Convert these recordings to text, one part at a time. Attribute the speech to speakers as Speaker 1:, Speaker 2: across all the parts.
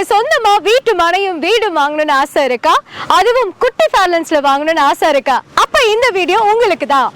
Speaker 1: உங்களுக்கு சொந்தமா வீட்டு மனையும் வீடும் வாங்கணும்னு ஆசை இருக்கா? அதுவும் குட்டி பேலன்ஸ்ல வாங்கணும்னு ஆசை இருக்கா? அப்ப இந்த வீடியோ உங்களுக்கு தான்.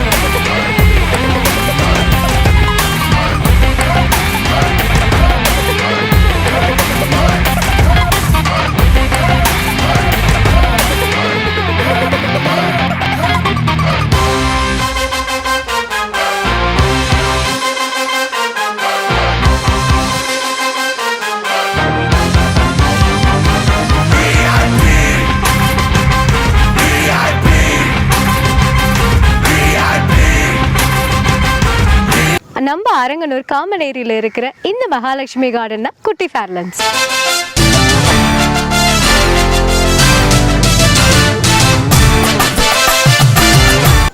Speaker 1: நம்ம அரங்கனூர் காமநேரியில் இருக்கிற இந்த மகாலட்சுமி கார்டன் தான் குட்டி ஃபேர்லன்ஸ்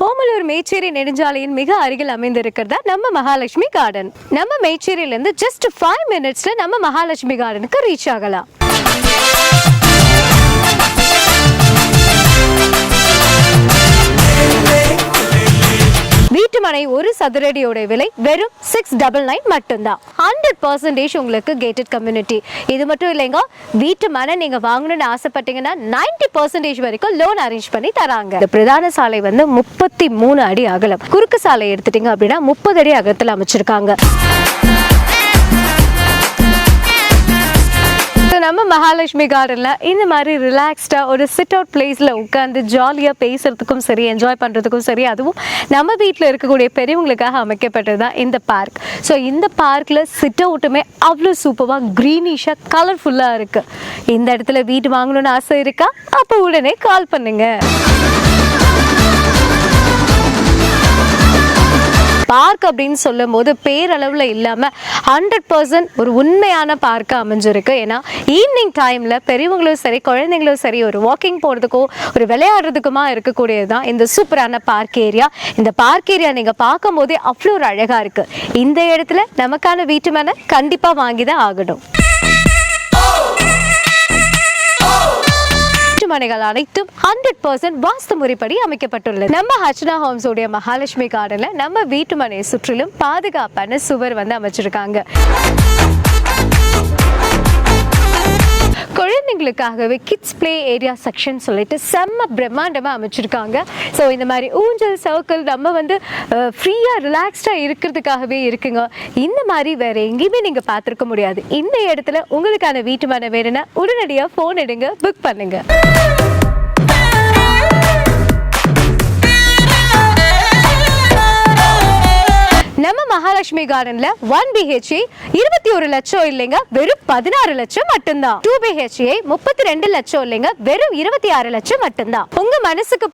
Speaker 1: ஓமலூர் மேச்சேரி நெடுஞ்சாலையின் மிக அருகில் அமைந்திருக்கிறதா நம்ம மகாலட்சுமி கார்டன் நம்ம மேச்சேரியிலிருந்து ஜஸ்ட் ஃபைவ் மினிட்ஸில் நம்ம மகாலட்சுமி கார்டனுக்கு ரீச் ஆகலாம். அரண்மனை ஒரு சதுரடியோட விலை வெறும் சிக்ஸ் டபுள் நைன் மட்டும்தான். ஹண்ட்ரட் பர்சன்டேஜ் உங்களுக்கு கேட்டட் கம்யூனிட்டி இது மட்டும் இல்லைங்க வீட்டு மனை நீங்க வாங்கணும்னு ஆசைப்பட்டீங்கன்னா நைன்டி பர்சன்டேஜ் வரைக்கும் லோன் அரேஞ்ச் பண்ணி தராங்க. இந்த பிரதான சாலை வந்து முப்பத்தி மூணு அடி அகலம். குறுக்கு சாலை எடுத்துட்டீங்க அப்படின்னா முப்பது அடி அகலத்தில் அமைச்சிருக்காங்க. நம்ம மகாலட்சுமி கார்டனில் இந்த மாதிரி ரிலாக்ஸ்டாக ஒரு சிட் அவுட் பிளேஸில் உட்காந்து ஜாலியாக பேசுகிறதுக்கும் சரி என்ஜாய் பண்ணுறதுக்கும் சரி அதுவும் நம்ம வீட்டில் இருக்கக்கூடிய பெரியவங்களுக்காக அமைக்கப்பட்டது தான் இந்த பார்க் ஸோ இந்த பார்க்கில் சிட் அவுட்டுமே அவ்வளோ சூப்பராக க்ரீனிஷாக கலர்ஃபுல்லாக இருக்குது இந்த இடத்துல வீடு வாங்கணும்னு ஆசை இருக்கா? அப்போ உடனே கால் பண்ணுங்கள் பார்க் அப்படின்னு சொல்லும் போது பேரளவில் இல்லாமல் ஹண்ட்ரட் பர்சன்ட் ஒரு உண்மையான பார்க்காக அமைஞ்சிருக்கு. ஏன்னா ஈவினிங் டைமில் பெரியவங்களும் சரி குழந்தைங்களும் சரி ஒரு வாக்கிங் போகிறதுக்கோ ஒரு விளையாடுறதுக்குமா இருக்கக்கூடியது தான் இந்த சூப்பரான பார்க் ஏரியா. இந்த பார்க் ஏரியா நீங்கள் பார்க்கும் போதே அவ்வளோ ஒரு அழகாக இருக்குது இந்த இடத்துல நமக்கான வீட்டு மேலே கண்டிப்பாக வாங்கி தான் ஆகணும். மனைகள் அனைத்தும் ஹண்ட்ரட் பர்சன்ட் வாஸ்து முறைப்படி அமைக்கப்பட்டுள்ளது. நம்ம ஹச்னா ஹோம்ஸ் உடைய மகாலட்சுமி கார்டன்ல நம்ம வீட்டு மனையை சுற்றிலும் பாதுகாப்பான சுவர் வந்து அமைச்சிருக்காங்க. குழந்தைங்களுக்காகவே கிட்ஸ் பிளே ஏரியா செக்ஷன் சொல்லிட்டு செம்ம பிரம்மாண்டமாக அமைச்சிருக்காங்க. ஸோ இந்த மாதிரி ஊஞ்சல் சர்க்கிள் நம்ம வந்து ஃப்ரீயாக ரிலாக்ஸ்டாக இருக்கிறதுக்காகவே இருக்குங்க. இந்த மாதிரி வேற எங்கேயுமே நீங்கள் பார்த்துருக்க முடியாது. இந்த இடத்துல உங்களுக்கான வீட்டு மனை வேணும்னா உடனடியாக ஃபோன் எடுங்க புக் பண்ணுங்க. மகாலட்சுமி கார்டன்ல ஒன் பிஹெச்ஏ இருபத்தி ஒரு லட்சம் இல்லைங்க வெறும் பதினாறு லட்சம் மட்டும்தான். டூ பிஹெச்ஏ முப்பத்தி ரெண்டு லட்சம் இல்லைங்க வெறும் இருபத்தி ஆறு லட்சம் மட்டும்தான். உங்க மனசுக்கு